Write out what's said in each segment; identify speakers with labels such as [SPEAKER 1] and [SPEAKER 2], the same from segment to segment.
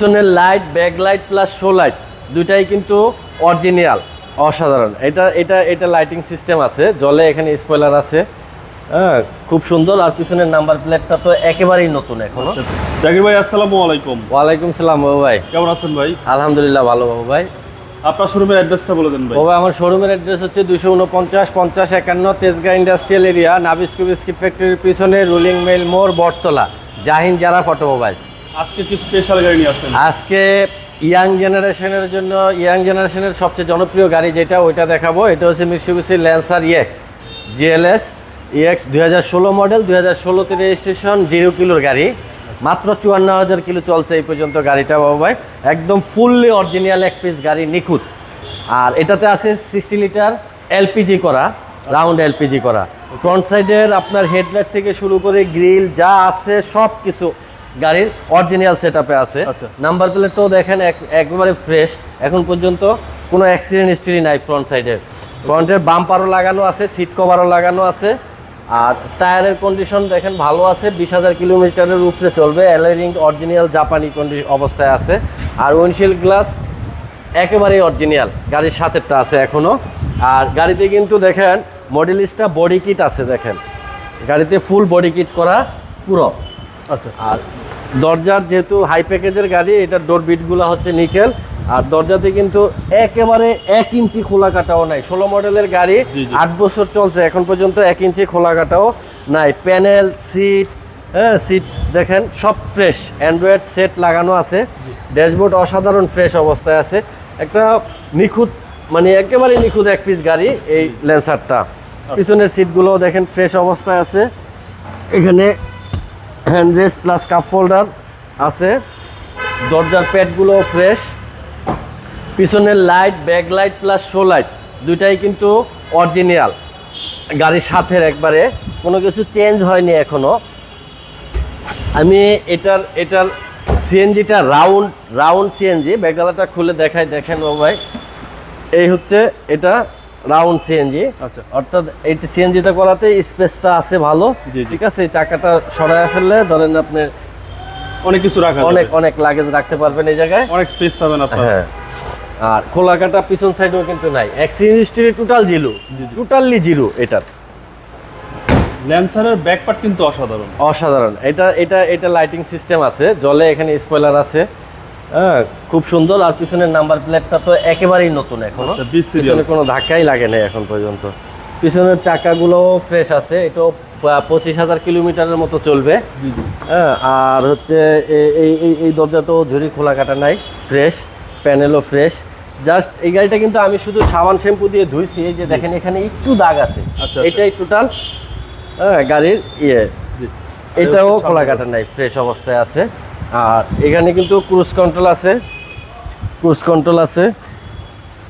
[SPEAKER 1] পিছনের light back light plus show light দুইটাই কিন্তু অরিজিনাল অসাধারণ। এটা এটা এটা লাইটিং সিস্টেম আছে জলে এখানে স্পয়লার আছে। হ্যাঁ খুব সুন্দর আর পিছনের নাম্বার প্লেটটা তো একেবারেই নতুন এখনও।
[SPEAKER 2] জাকির ভাই আসসালামু আলাইকুম।
[SPEAKER 1] ওয়ালাইকুম সালাম বাবু ভাই।
[SPEAKER 2] কেমন আছেন ভাই?
[SPEAKER 1] আলহামদুলিল্লাহ ভালো বাবু ভাই।
[SPEAKER 2] আপনার শোরুমের অ্যাড্রেসটা বলে দেন ভাই।
[SPEAKER 1] বাবু আমার শোরুমের অ্যাড্রেস হচ্ছে দুশো উনপঞ্চাশ পঞ্চাশ একান্ন Tejgaon industrial area Nabisco biscuit ফ্যাক্টরির পিছনে রুলিং মেল মোড় বটতলা। জাহিন যারা অটোমোবাইল
[SPEAKER 2] আজকে কি স্পেশাল গাড়ি নিয়ে আসছেন
[SPEAKER 1] আজকে ইয়াং জেনারেশনের জন্য ইয়াং জেনারেশনের সবচেয়ে জনপ্রিয় গাড়ি যেটা ওইটা দেখাবো। এটা হচ্ছে Mitsubishi Lancer EX GLS EX দুই হাজার ষোলো মডেল দুই হাজার ষোলোতে রেজিস্ট্রেশন জিরো কিলোর গাড়ি। মাত্র চুয়ান্ন হাজার কিলো চলছে এই পর্যন্ত গাড়িটা বাবু ভাই। একদম ফুললি অরিজিনাল এক পিস গাড়ি নিখুঁত। আর এটাতে আছে সিক্সটি লিটার এলপিজি করা রাউন্ড এলপিজি করা। ফ্রন্ট সাইডের আপনার হেডলাইট থেকে শুরু করে গ্রিল যা আছে সব কিছু গাড়ির অরিজিনাল সেট আছে।
[SPEAKER 2] আচ্ছা।
[SPEAKER 1] নাম্বার প্লেটটাও দেখেন এক- একবারে ফ্রেশ এখন পর্যন্ত কোনো অ্যাক্সিডেন্ট হিস্ট্রি নাই ফ্রন্ট সাইডে ফ্রন্টের বাম্পারও লাগানো আছে সিট কভারও লাগানো আছে। আর টায়ারের কন্ডিশন দেখেন ভালো আছে বিশ হাজার কিলোমিটারের উপরে চলবে। অ্যালারিং অরিজিনাল জাপানি কন্ডি অবস্থায় আছে। আর উইন্ডশিল্ড গ্লাস একেবারেই অরিজিনাল গাড়ির সাথেরটা আছে এখনও আর গাড়িতে কিন্তু দেখেন মডেলিস্টটা বডি কিট আছে দেখেন। গাড়িতে ফুল বডি কিট করা পুরো।
[SPEAKER 2] আচ্ছা
[SPEAKER 1] আর দরজার যেহেতু হাই প্যাকেজের গাড়ি এটা ডোর বিটগুলো হচ্ছে নিকেল আর দরজাতে কিন্তু একেবারে এক ইঞ্চি খোলা কাটাও নাই। ষোলো মডেলের গাড়ি। আট বছর চলছে। এখন পর্যন্ত এক ইঞ্চি খোলা কাটাও নাই। প্যানেল সিট হ্যাঁ সিট দেখেন সব ফ্রেশ অ্যান্ড্রয়েড সেট লাগানো আছে। ড্যাশবোর্ড অসাধারণ ফ্রেশ অবস্থায় আছে। একটা নিখুঁত মানে একেবারে নিখুঁত এক পিস গাড়ি এই ল্যান্সারটা পিছনের সিটগুলোও দেখেন ফ্রেশ অবস্থায় আছে। এখানে hand rest plus cup folder আছে। দরজার প্যাডগুলো ফ্রেশ পিছনের light back light plus show light দুইটাই কিন্তু অরিজিনাল গাড়ির সাথে একবারে। কোনো কিছু চেঞ্জ হয়নি এখনও। আমি এটার এটার সিএনজিটা রাউন্ড রাউন্ড সিএনজি ব্যাকডালাটা খুলে দেখাই, দেখেন ও ভাই। এই হচ্ছে এটা। রাউন্ড সিএনজি
[SPEAKER 2] আচ্ছা।
[SPEAKER 1] অর্থাৎ এই সিএনজিটা করাতে স্পেসটা আছে ভালো। ঠিক আছে? এই চাকাটা সরায় ফেললে ধরেন আপনি
[SPEAKER 2] অনেক কিছু রাখা
[SPEAKER 1] অনেক
[SPEAKER 2] অনেক
[SPEAKER 1] লাগেজ রাখতে পারবেন এই জায়গায়।
[SPEAKER 2] অনেক স্পেস পাবেন আপনারা।
[SPEAKER 1] হ্যাঁ। আর খোলা কাটা পিছন সাইডেও কিন্তু নাই। Accident history total zero. Totally zero এটার।
[SPEAKER 2] ল্যান্সারের ব্যাক পার্ট কিন্তু অসাধারণ।
[SPEAKER 1] অসাধারণ। এটা এটা এটা লাইটিং সিস্টেম আছে। জলে এখানে স্পয়লার আছে। হ্যাঁ খুব সুন্দর। আর পিছনের নাম্বার প্লেটটা তো একেবারেই নতুন এখনও।
[SPEAKER 2] আচ্ছা।
[SPEAKER 1] পিছনে কোনো ধাক্কাই লাগে না এখন পর্যন্ত। পিছনের চাকাগুলোও ফ্রেশ আছে। এটাও পঁচিশ হাজার কিলোমিটারের মতো চলবে। হ্যাঁ আর হচ্ছে এই এই দরজাটাও ঝুরি খোলা কাটা নাই। ফ্রেশ প্যানেলও ফ্রেশ জাস্ট এই গাড়িটা কিন্তু আমি শুধু সাবান শ্যাম্পু দিয়ে ধুইছি। এই যে দেখেন এখানে একটু দাগ আছে।
[SPEAKER 2] আচ্ছা।
[SPEAKER 1] এটাই টোটাল হ্যাঁ গাড়ির ইয়ে। এটাও খোলা কাটা নাই ফ্রেশ অবস্থায় আছে। আর এখানে কিন্তু ক্রুজ কন্ট্রোল আছে। ক্রুজ কন্ট্রোল আছে।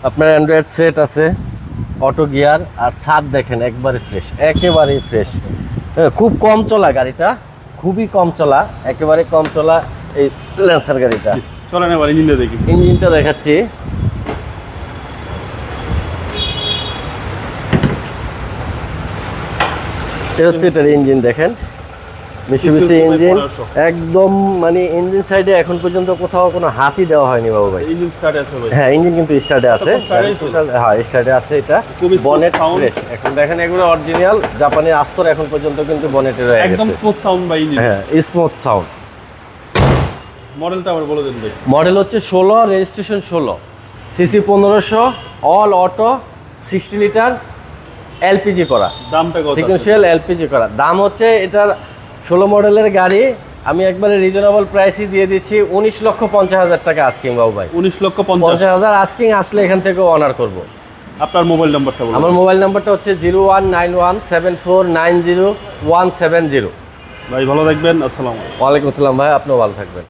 [SPEAKER 1] আপনার অ্যান্ড্রয়েড সেট আছে অটো গিয়ার আর ছাদ দেখেন একবারে ফ্রেশ একেবারেই ফ্রেশ হ্যাঁ খুব কম চলা গাড়িটা খুবই কম চলা একেবারে কম চলা এই ল্যান্সার গাড়িটা।
[SPEAKER 2] চলেন এবার ইঞ্জিনটা দেখি।
[SPEAKER 1] ইঞ্জিনটা দেখাচ্ছি। এটা হচ্ছে এটার ইঞ্জিন দেখেন। মিশুবিশি ইঞ্জিন একদম মানে ইঞ্জিন সাইডে এখন পর্যন্ত কোথাও কোনো হাতই দেওয়া হয়নি বাবু ভাই।
[SPEAKER 2] ইঞ্জিন স্টার্ট আছে ভাই।
[SPEAKER 1] হ্যাঁ ইঞ্জিন কিন্তু স্টার্টে আছে। হ্যাঁ স্টার্টে আছে এটা।
[SPEAKER 2] খুবই
[SPEAKER 1] বনেট। ফ্রেশ এখন দেখেন এগুলো অরিজিনাল জাপানি আস্তর এখন পর্যন্ত কিন্তু বনেটে রয়ে
[SPEAKER 2] একদম
[SPEAKER 1] গেছে।
[SPEAKER 2] স্মুথ সাউন্ড ইঞ্জিন
[SPEAKER 1] হ্যাঁ স্মুথ সাউন্ড
[SPEAKER 2] মডেলটা আবার বলে দেন ভাই।
[SPEAKER 1] মডেল হচ্ছে ষোলো রেজিস্ট্রেশন ষোলো। সিসি পনেরোশো all auto sixty litre LPG করা।
[SPEAKER 2] দামটা
[SPEAKER 1] সিকুয়েন্সিয়াল এলপিজি করা। দাম হচ্ছে এটার ষোলো মডেলের গাড়ি আমি একবারে রিজনেবল প্রাইসই দিয়ে দিচ্ছি। উনিশ লক্ষ পঞ্চাশ হাজার টাকা আস্কিং বাবু ভাই।
[SPEAKER 2] উনিশ লক্ষ পঞ্চাশ।
[SPEAKER 1] হাজার আস্কিং আসলে এখান থেকে অনার করব।
[SPEAKER 2] আপনার মোবাইল নাম্বারটা
[SPEAKER 1] আমার মোবাইল নাম্বারটা হচ্ছে zero one nine one seven four nine zero one seven zero.
[SPEAKER 2] ভাই ভালো থাকবেন। আসসালাম আলাইকুম।
[SPEAKER 1] ওয়ালাইকুম আসসালাম ভাই আপনিও ভালো থাকবেন।